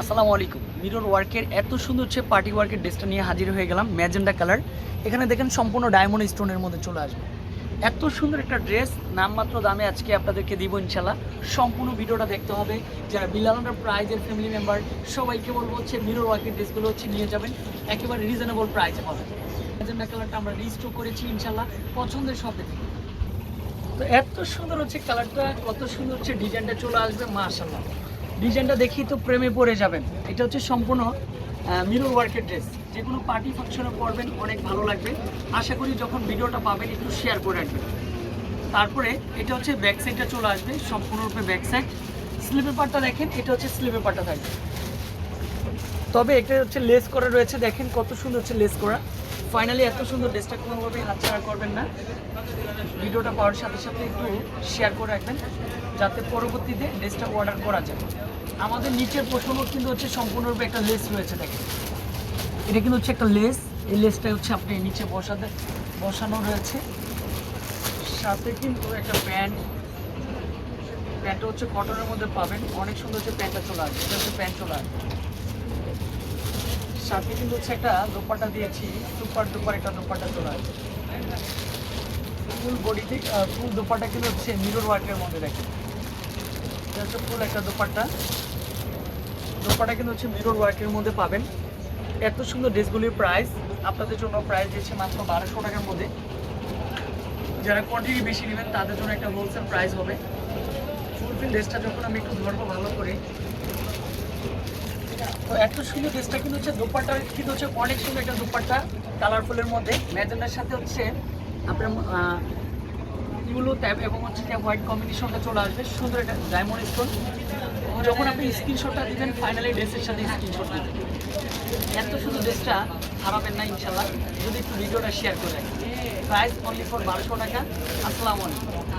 আসসালামু আলাইকুম। মিরর ওয়ার্কের এত সুন্দর হচ্ছে পার্টি ওয়ার্কের ড্রেসটা নিয়ে হাজির হয়ে গেলাম ম্যাজেন্ডা কালার এখানে দেখেন সম্পূর্ণ ডায়মন্ড স্টোনের মধ্যে চলে আসবে। এত সুন্দর একটা ড্রেস নামমাত্র দামে আজকে আপনাদেরকে দিব ইনশাল্লাহ সম্পূর্ণ ভিডিওটা দেখতে হবে। যারা বিলানোটার প্রাইজের ফ্যামিলি মেম্বার সবাইকে বলব হচ্ছে মিরর ওয়ার্কের ড্রেসগুলো হচ্ছে নিয়ে যাবেন। একেবারে রিজনেবল প্রাইসে পাবেন। ম্যাজেন্ডা কালারটা আমরা রিস্টোর করেছি ইনশাল্লাহ পছন্দের শপে থেকে তো এত সুন্দর হচ্ছে কালারটা কত সুন্দর হচ্ছে ডিজাইনটা চলে আসবে মাশাল্লাহ ডিজাইনটা দেখি তো প্রেমে পড়ে যাবেন। এটা হচ্ছে সম্পূর্ণ মিরর ওয়ার্কের ড্রেস যে কোনো পার্টি ফাংশনে পরবেন, অনেক ভালো লাগবে। আশা করি যখন ভিডিওটা পাবেন, একটু শেয়ার করে রাখবেন। তারপরে এটা হচ্ছে ব্যাক সাইডটা চলে আসবে, সম্পূর্ণরূপে ব্যাক সাইড স্লিপের পার্টটা দেখেন, এটা হচ্ছে স্লিপের পার্টটা থাকবে। তবে এটা হচ্ছে লেস করা রয়েছে, দেখেন কত সুন্দর হচ্ছে লেস করা। ফাইনালি এত সুন্দর ড্রেসটা কোনোভাবে হাতছাড়া করবেন না। ভিডিওটা পাওয়ার সাথে সাথে একটু শেয়ার করে রাখবেন, যাতে পরবর্তীতে ড্রেসটা অর্ডার করা যায়। আমাদের নিচের পোষণও কিন্তু হচ্ছে সম্পূর্ণরূপে একটা লেস রয়েছে, দেখেন। এটা কিন্তু হচ্ছে একটা লেস এই লেসটা হচ্ছে আপনি নিচে বসাতে, বসানো রয়েছে। সাথে কিন্তু একটা প্যান্ট প্যান্টটা হচ্ছে কটনের মধ্যে পাবেন। অনেক সুন্দর হচ্ছে প্যান্টটা চলে আসবে, এটা হচ্ছে প্যান্ট চলে আসবে। সাথে কিন্তু হচ্ছে একটা দোপাট্টা দিয়েছি, সুপার দুপার একটা দোপাট্টা চলে আসবে ফুল বডিতে ফুল দোপাট্টা কিন্তু হচ্ছে মিরর ওয়ার্কের মধ্যে দেখেন। হচ্ছে ফুল একটা দোপাট্টা। দোপাট্টা কিন্তু হচ্ছে মিরর ওয়ার্কের মধ্যে পাবেন। এত সুন্দর ড্রেসগুলির প্রাইস আপনাদের জন্য প্রাইস দিচ্ছে মাত্র বারোশো টাকার মধ্যে। যারা কোয়ান্টিটি বেশি নেবেন, তাদের জন্য একটা হোলসেল প্রাইস হবে। ফুলফিল ড্রেসটা যখন আমি একটু ধরবো ভালো করে তো এত সুন্দর ড্রেসটা কিন্তু হচ্ছে দোপাট্টা, কিন্তু হচ্ছে অনেক সুন্দর একটা দোপাট্টা কালারফুলের মধ্যে। ম্যাজেন্ডার সাথে হচ্ছে আপনার ইউলো ট্যাব এবং হচ্ছে যে হোয়াইট কম্বিনেশনটা চলে আসবে। সুন্দর একটা ডায়মন্ড স্টোন যখন আপনি স্ক্রিনশটটা দিবেন ফাইনালি ড্রেসের সাথে স্ক্রিনশট দিবেন। এত সুন্দর ড্রেসটা হারাবেন না ইনশাল্লাহ যদি একটু ভিডিওটা শেয়ার করে প্রাইস অনলি ফর বারোশো টাকা। আসসালামু আলাইকুম।